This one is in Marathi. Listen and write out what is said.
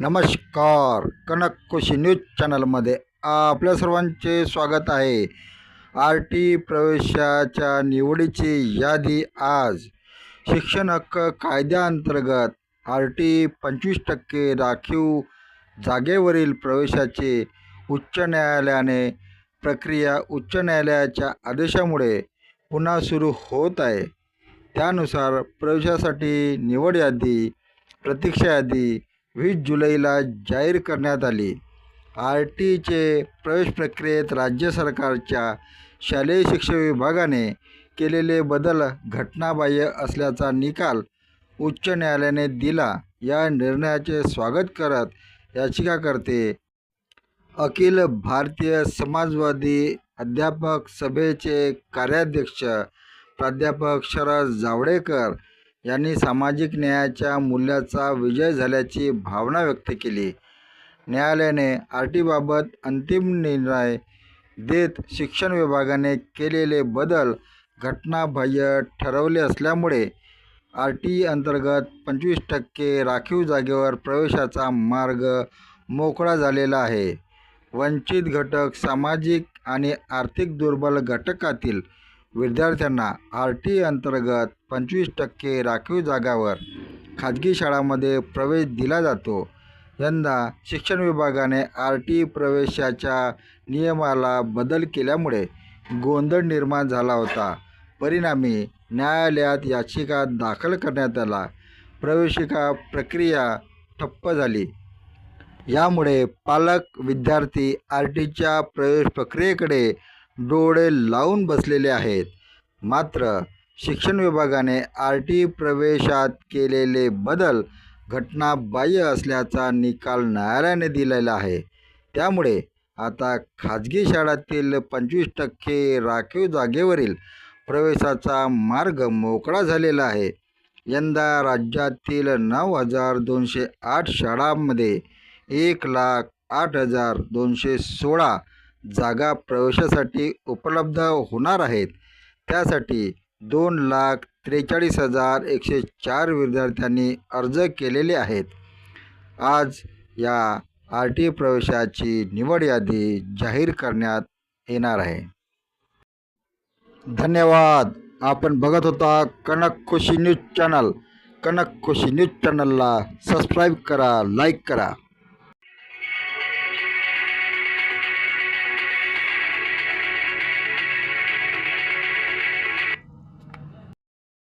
नमस्कार. कनक कृषी न्यूज चॅनलमध्ये आपल्या सर्वांचे स्वागत आहे. आर टी प्रवेशाच्या निवडीची यादी आज. शिक्षण हक्क कायद्याअंतर्गत आर टी पंचवीस टक्के राखीव जागेवरील प्रवेशाचे उच्च न्यायालयाने प्रक्रिया उच्च न्यायालयाच्या आदेशामुळे पुन्हा सुरू होत आहे. त्यानुसार प्रवेशासाठी निवड यादी प्रतीक्षा यादी वीस जुलैला जाहीर करण्यात आली. आर टीचे प्रवेश प्रक्रियेत राज्य सरकारच्या शालेय शिक्षण विभागाने केलेले बदल घटनाबाह्य असल्याचा निकाल उच्च न्यायालयाने दिला. या निर्णयाचे स्वागत करत याचिकाकर्ते अखिल भारतीय समाजवादी अध्यापक सभेचे कार्याध्यक्ष प्राध्यापक शरद जावडेकर यांनी सामाजिक न्यायाच्या मूल्याचा विजय झाल्याची भावना व्यक्त केली. न्यायालयाने आर टीबाबत अंतिम निर्णय देत शिक्षण विभागाने केलेले बदल घटनाबाह्य ठरवले असल्यामुळे आर टी अंतर्गत पंचवीस टक्के राखीव जागेवर प्रवेशाचा मार्ग मोकळा झालेला आहे. वंचित घटक सामाजिक आणि आर्थिक दुर्बल घटकातील विद्यार्थ्यांना आर टी अंतर्गत पंचवीस टक्के राखीव जागावर खाजगी शाळांमध्ये प्रवेश दिला जातो. यंदा शिक्षण विभागाने आर टी प्रवेशाच्या नियमाला बदल केल्यामुळे गोंधळ निर्माण झाला होता. परिणामी न्यायालयात याचिका दाखल करण्यात आला. प्रवेशिका प्रक्रिया ठप्प झाली. यामुळे पालक विद्यार्थी आर टीच्या प्रवेश प्रक्रियेकडे डोळे लावून बसलेले आहेत. मात्र शिक्षण विभागाने आर टी प्रवेशात केलेले बदल घटनाबाह्य असल्याचा निकाल न्यायालयाने दिलेला आहे. त्यामुळे आता खाजगी शाळातील पंचवीस टक्के राखीव जागेवरील प्रवेशाचा मार्ग मोकळा झालेला आहे. यंदा राज्यातील नऊ हजार दोनशे आठ शाळांमध्ये एक लाख आठ हजार दोनशे सोळा जागा प्रवेशासाठी उपलब्ध होणार आहेत. त्यासाठी दोन लाख त्रेचाळीस हजार एकशे चार विद्यार्थ्यांनी अर्ज केलेले आहेत. आज या आर टी प्रवेशाची निवड यादी जाहीर करण्यात येणार आहे. धन्यवाद. आपण बघत होता Kanak Khushi news channel. Kanak Khushi news चॅनलला सबस्क्राईब करा लाईक करा.